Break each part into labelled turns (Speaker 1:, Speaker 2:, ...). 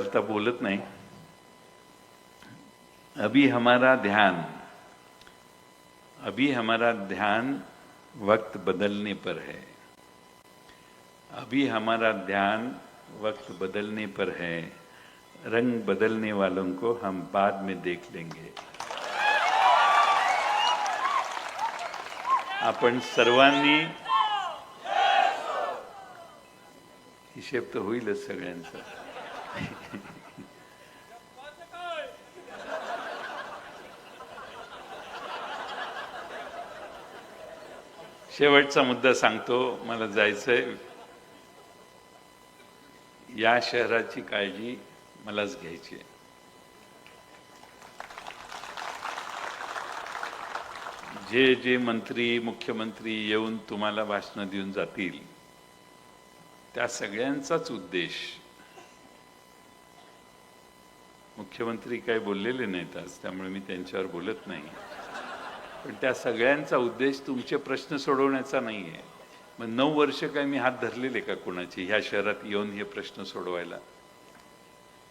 Speaker 1: आता बोलत नाही। अभी हमारा ध्यान, अभी हमारा ध्यान वक्त बदलने पर है। अभी हमारा ध्यान वक्त बदलने पर है। रंग बदलने वालों को हम बाद में देख लेंगे। आपण सर्वांनी हिशेब तर होईलच सगळ्यांचा। शेवटचा मुद्दा सांगतो मला जायचंय. या शहराची काळजी मलाच घ्यायची आहे. जे जे मंत्री मुख्यमंत्री येऊन तुम्हाला भाषणं देऊन जातील त्या सगळ्यांचाच उद्देश मुख्यमंत्री काही बोललेले नाहीत आज त्यामुळे मी त्यांच्यावर बोलत नाही. पण त्या सगळ्यांचा उद्देश तुमचे प्रश्न सोडवण्याचा नाही आहे मग नऊ वर्ष काय मी हात धरलेले का कोणाचे ह्या शहरात येऊन हे प्रश्न सोडवायला?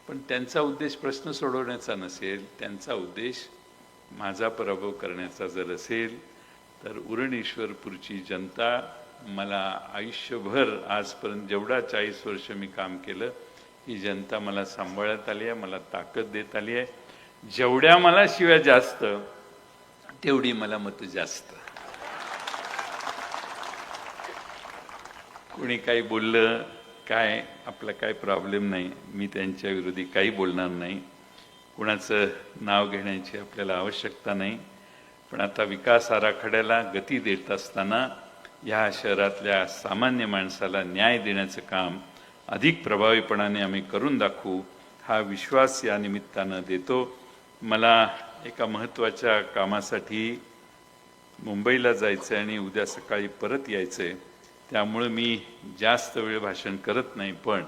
Speaker 1: पण त्यांचा उद्देश प्रश्न सोडवण्याचा नसेल त्यांचा उद्देश माझा पराभव करण्याचा जर असेल तर उरणेश्वरपूरची जनता मला आयुष्यभर आजपर्यंत जेवढा चाळीस वर्ष मी काम केलं ही जनता मला सांभाळत आली आहे मला ताकद देत आली आहे. जेवढ्या मला शिव्या जास्त तेवढी मला मतं जास्त. कोणी काही बोललं काय आपला काय प्रॉब्लेम नाही. मी त्यांच्या विरोधी काही बोलणार नाही. कुणाचं नाव घेण्याची आपल्याला आवश्यकता नाही. पण आता विकास आराखड्याला गती देत असताना ह्या शहरातल्या सामान्य माणसाला न्याय देण्याचं काम अधिक प्रभावीपणाने आम्ही करून दाखवू हा विश्वास या निमित्तानं देतो. मला एका महत्त्वाच्या कामासाठी मुंबईला जायचं आहे आणि उद्या सकाळी परत यायचं आहे त्यामुळं मी जास्त वेळ भाषण करत नाही पण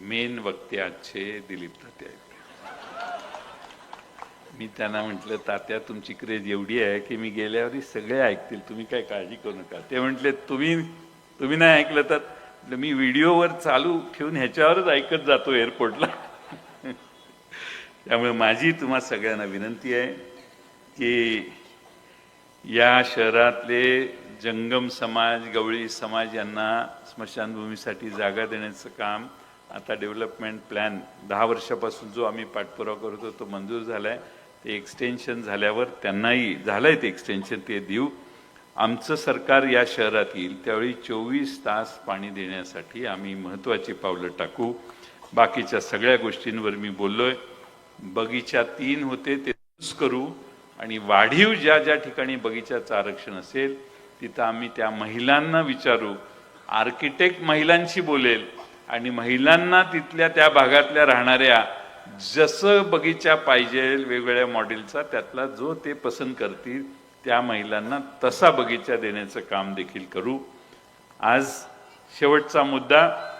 Speaker 1: मेन वक्ते आजचे दिलीप तात्या आहेत. मी त्यांना म्हटलं तात्या तुमची क्रेज एवढी आहे की मी गेल्यावरी सगळे ऐकतील. तुम्ही काय काळजी करू नका. ते म्हटले तुम्ही तुम्ही नाही ऐकलं तर म्हटलं, मी व्हिडिओवर चालू ठेवून ह्याच्यावरच ऐकत जातो एअरपोर्टला. त्यामुळे माझी तुम्हा सगळ्यांना विनंती आहे की या शहरातले जंगम समाज गवळी समाज यांना स्मशानभूमीसाठी जागा देण्याचं काम आता डेव्हलपमेंट प्लॅन दहा वर्षापासून जो आम्ही पाठपुरावा करतो तो मंजूर झाला आहे ते एक्सटेन्शन झाल्यावर त्यांनाही झालं आहे ते एक्सटेन्शन ते देऊ. आमचं सरकार या शहरात येईल त्यावेळी चोवीस तास पाणी देण्यासाठी आम्ही महत्त्वाची पावलं टाकू. बाकीच्या सगळ्या गोष्टींवर मी बोललोय. बगीचा तीन होते ते करू आणि वाढीव ज्या ज्या ठिकाणी बगीचाचं आरक्षण असेल तिथं आम्ही त्या महिलांना विचारू. आर्किटेक्ट महिलांशी बोलेल आणि महिलांना तिथल्या त्या भागातल्या राहणाऱ्या जसं बगीचा पाहिजे वेगवेगळ्या मॉडेलचा त्यातला जो ते पसंत करतील त्या महिलांना तसा बगीचा देण्याचं काम देखील करू. आज शेवटचा मुद्दा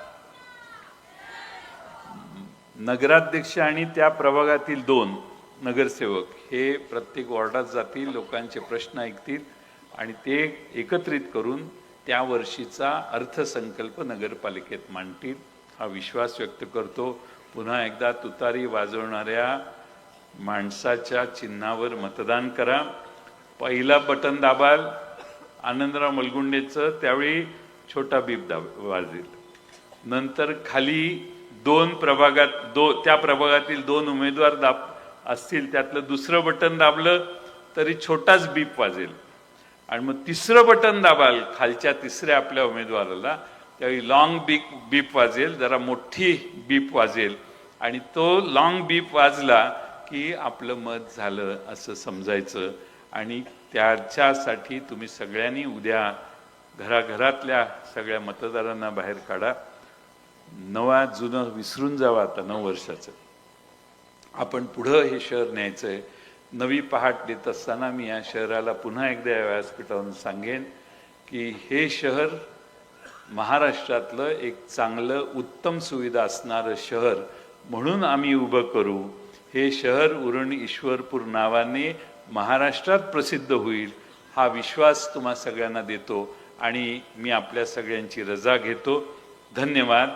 Speaker 1: नगराध्यक्ष आणि त्या प्रभागातील दोन नगरसेवक हे प्रत्येक वॉर्डात जातील लोकांचे प्रश्न ऐकतील आणि ते एकत्रित करून त्या वर्षीचा अर्थसंकल्प नगरपालिकेत मांडतील. हा विश्वास व्यक्त करतो. पुन्हा एकदा तुतारी वाजवणाऱ्या माणसाच्या चिन्हावर मतदान करा. पहिला बटन दाबाल आनंदराव मलगुंडेचं त्यावेळी छोटा बीप दाब वाजेल नंतर खाली दोन प्रभागात दो त्या प्रभागातील दोन उमेदवार दाब असतील त्यातलं दुसरं बटन दाबलं तरी छोटाच बीप वाजेल. आणि मग तिसरं बटन दाबाल खालच्या तिसऱ्या आपल्या उमेदवाराला त्यावेळी लाँग बीप बीप वाजेल जरा मोठी बीप वाजेल. आणि तो लाँग बीप वाजला की आपलं मत झालं असं समजायचं. आणि त्याच्यासाठी तुम्ही सगळ्यांनी उद्या घराघरातल्या सगळ्या मतदारांना बाहेर काढा. नवा जुनं विसरून जावं आता नऊ वर्षाचं. आपण पुढं हे शहर न्यायचं आहे नवी पहाट देत असताना मी या शहराला पुन्हा एकदा या व्यासपीठावरून सांगेन की हे शहर महाराष्ट्रातलं एक चांगलं उत्तम सुविधा असणारं शहर म्हणून आम्ही उभं करू. हे शहर उरण ईश्वरपूर नावाने महाराष्ट्रात प्रसिद्ध होईल हा विश्वास तुम्हा सगळ्यांना देतो आणि मी आपल्या सगळ्यांची रजा घेतो. धन्यवाद.